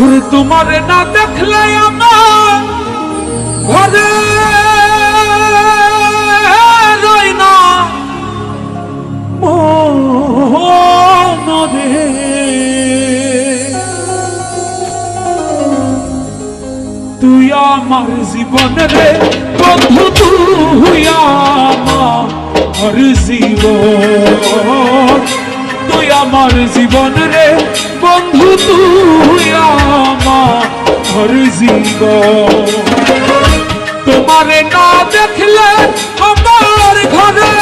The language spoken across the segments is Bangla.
ওরে তোমার না দেখলে আমার ঘরে রই না। তুই আমার জীবন রে বন্ধু, তুই আমার জীবন। তুই আমার জীবন রে বন্ধু, তুই আমার জীবন তোমারে না দেখলে আমার ঘরে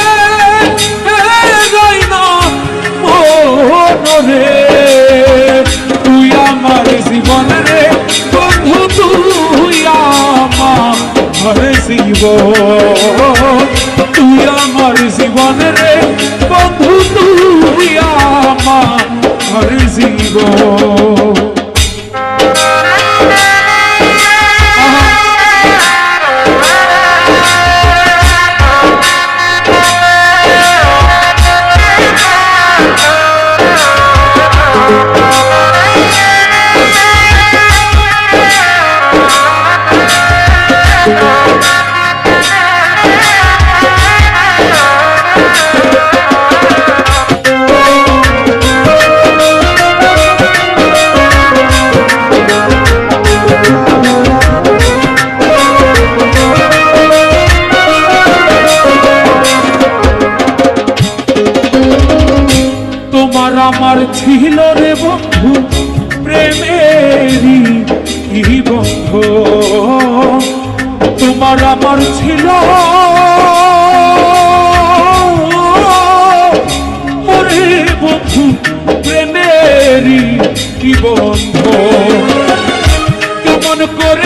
রই না মনরে তুই আমার জীবন রে বন্ধু তুই আমার জীবন তুই আমার জীবন রে বন্ধু তুই আমার জীবন বন্ধু প্রেমেরই কি বন্ধু? তোমার আমার ছিল। ওরে বন্ধু প্রেমেরই কি বন্ধু? কেমন করে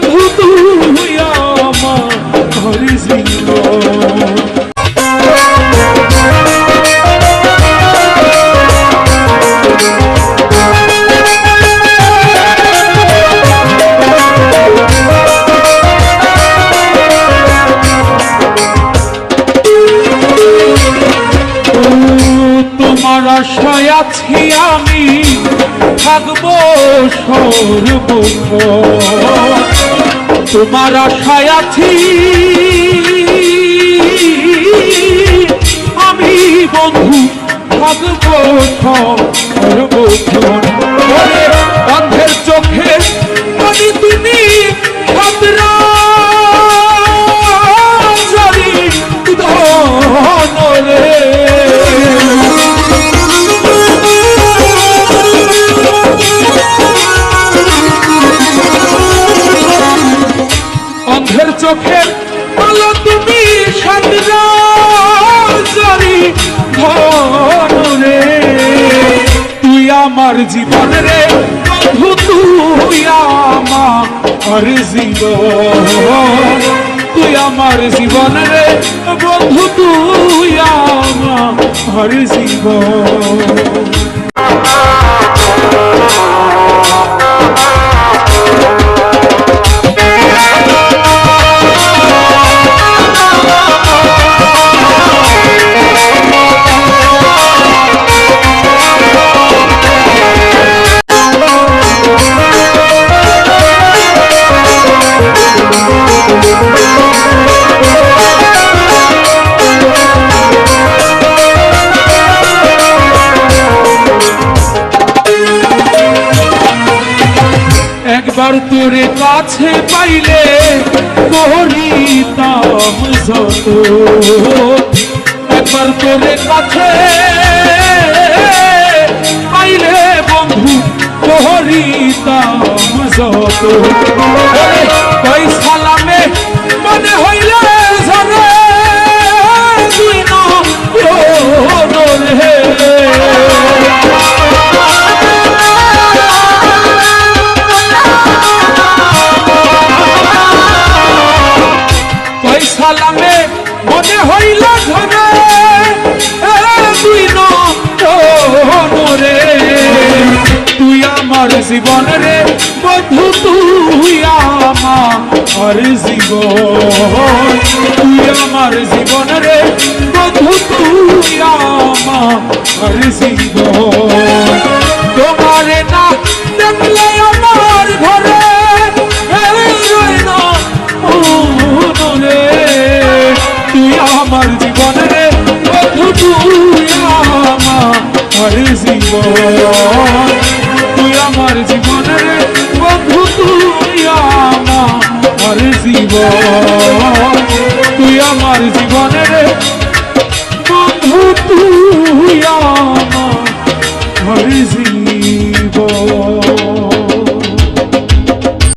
আশায় আছি আমি থাকব সর্বক্ষ তোমার আশায় আছি আমি বন্ধু থাকব সর্বক্ষণ চোখের বলো তুমি তুই আমার জীবন রে বন্ধু, তুই আমার জীবন তুই আমার জীবন রে বন্ধু, তুই আমার জীবন একবার তোরে কাছে পাইলে করিতাম যত। একবার তোরে কাছে পাইলে বন্ধু করিতাম যত। কই ওই সালামে মনে হইল ধরে তুই নরে তুই আমার জীবন রে বন্ধু, তুই আমার জীবন। তুই আমার জীবন রে বন্ধু, তুই আমার জীবন। আমার জীবন